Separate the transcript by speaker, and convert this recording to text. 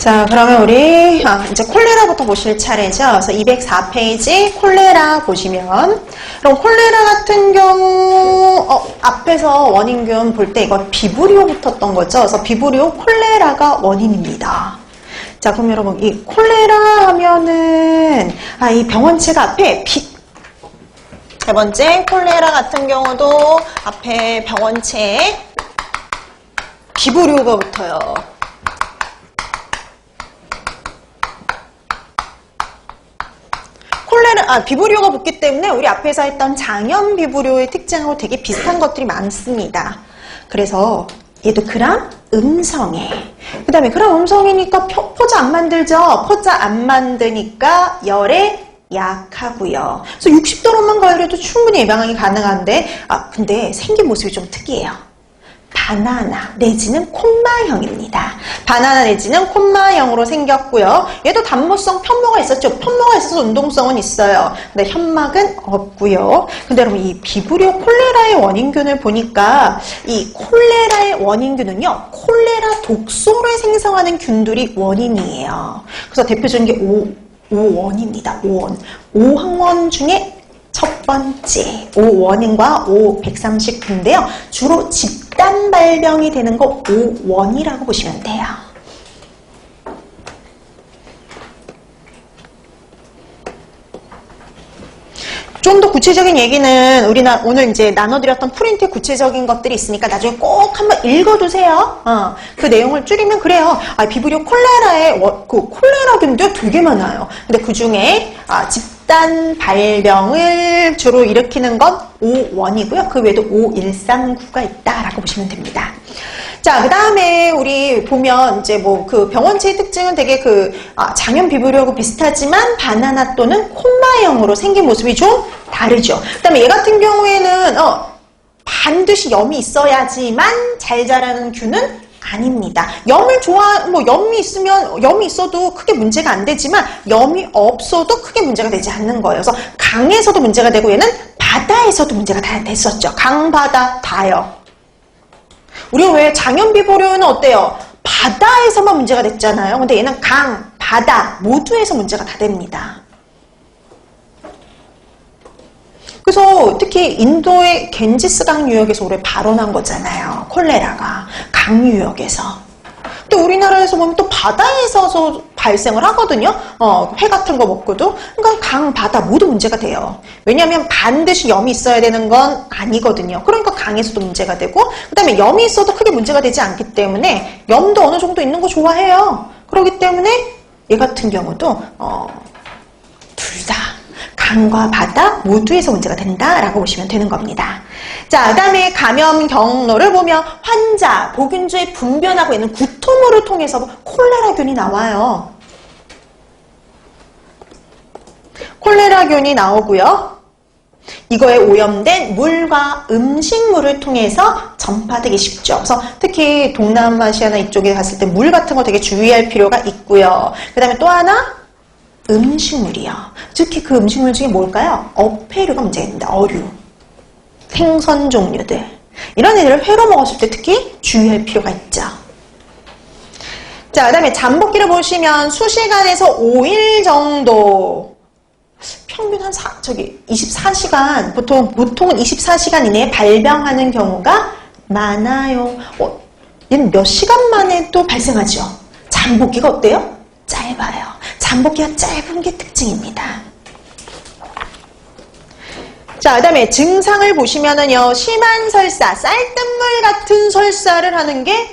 Speaker 1: 자, 그러면 우리 아, 이제 콜레라부터 보실 차례죠. 그래서 204페이지 콜레라 보시면 그럼 콜레라 같은 경우 어, 앞에서 원인균 볼 때 이거 비브리오 붙었던 거죠. 그래서 비브리오 콜레라가 원인입니다. 자, 그럼 여러분 이 콜레라 하면은 아, 이 병원체가 앞에 비 세 번째 콜레라 같은 경우도 앞에 병원체에 비브리오가 붙어요. 콜레라, 아, 비브리오가 붙기 때문에 우리 앞에서 했던 장염 비브리오의 특징하고 되게 비슷한 것들이 많습니다. 그래서 얘도 그람 음성에. 그 다음에 그람 음성이니까 표- 포자 안 만들죠? 포자 안 만드니까 열에 약하고요. 그래서 60도로만 가열해도 충분히 예방하기 가능한데, 아, 근데 생긴 모습이 좀 특이해요. 바나나 내지는 콤마형입니다. 바나나 내지는 콤마형으로 생겼고요. 얘도 단모성 편모가 있었죠. 편모가 있어서 운동성은 있어요. 근데 현막은 없고요. 근데 여러분 이 비브리오 콜레라의 원인균을 보니까 이 콜레라의 원인균은요. 콜레라 독소를 생성하는 균들이 원인이에요. 그래서 대표적인 게 오, 오원입니다. 오원. 오항원 중에 첫 번째 오원인과 O139인데요. 주로 집단 발병이 되는 거 오원이라고 보시면 돼요. 좀 더 구체적인 얘기는 우리나 오늘 이제 나눠드렸던 프린트에 구체적인 것들이 있으니까 나중에 꼭 한번 읽어두세요. 어, 그 내용을 줄이면 그래요. 아, 비브리오 콜레라의 워- 그 콜레라균도 되게 많아요. 근데 그 중에 아, 집단 발병을 주로 일으키는 건 O1이고요. 그 외에도 O139가 있다라고 보시면 됩니다. 자, 그 다음에 우리 보면 이제 뭐 그 병원체의 특징은 되게 그 아, 장염 비브리오하고 비슷하지만 바나나 또는 콤마형으로 생긴 모습이 좀 다르죠. 그 다음에 얘 같은 경우에는 어, 반드시 염이 있어야지만 잘 자라는 균은 아닙니다. 염을 좋아, 뭐 염이 있으면 염이 있어도 크게 문제가 안 되지만 염이 없어도 크게 문제가 되지 않는 거예요. 그래서 강에서도 문제가 되고 얘는 바다에서도 문제가 다 됐었죠. 강, 바다 다요. 우리가 왜 장염 비보료는 어때요? 바다에서만 문제가 됐잖아요. 근데 얘는 강, 바다 모두에서 문제가 다 됩니다. 그래서 특히 인도의 겐지스강 유역에서 올해 발원한 거잖아요. 콜레라가 강 유역에서. 근데 우리나라에서 보면 또 바다에서 발생을 하거든요. 어, 회 같은 거 먹고도. 그러니까 강, 바다 모두 문제가 돼요. 왜냐하면 반드시 염이 있어야 되는 건 아니거든요. 그러니까 강에서도 문제가 되고, 그 다음에 염이 있어도 크게 문제가 되지 않기 때문에 염도 어느 정도 있는 거 좋아해요. 그렇기 때문에 얘 같은 경우도 어, 둘 다 강과 바다 모두에서 문제가 된다라고 보시면 되는 겁니다. 자, 그 다음에 감염 경로를 보면 환자, 보균주에 분변하고 있는 구토물을 통해서 콜레라균이 나와요. 콜레라균이 나오고요. 이거에 오염된 물과 음식물을 통해서 전파되기 쉽죠. 그래서 특히 동남아시아나 이쪽에 갔을 때 물 같은 거 되게 주의할 필요가 있고요. 그 다음에 또 하나 음식물이요. 특히 그 음식물 중에 뭘까요? 어패류가 문제입니다. 어류, 생선 종류들. 이런 애들을 회로 먹었을 때 특히 주의할 필요가 있죠. 자, 그 다음에 잠복기를 보시면 수시간에서 5일 정도 평균 한 사, 저기 24시간 보통 보통은 24시간 이내에 발병하는 경우가 많아요. 어, 얘는 몇 시간 만에 또 발생하죠. 잠복기가 어때요? 짧아요. 잠복기가 짧은 게 특징입니다. 자, 그 다음에 증상을 보시면은요, 심한 설사, 쌀뜨물 같은 설사를 하는 게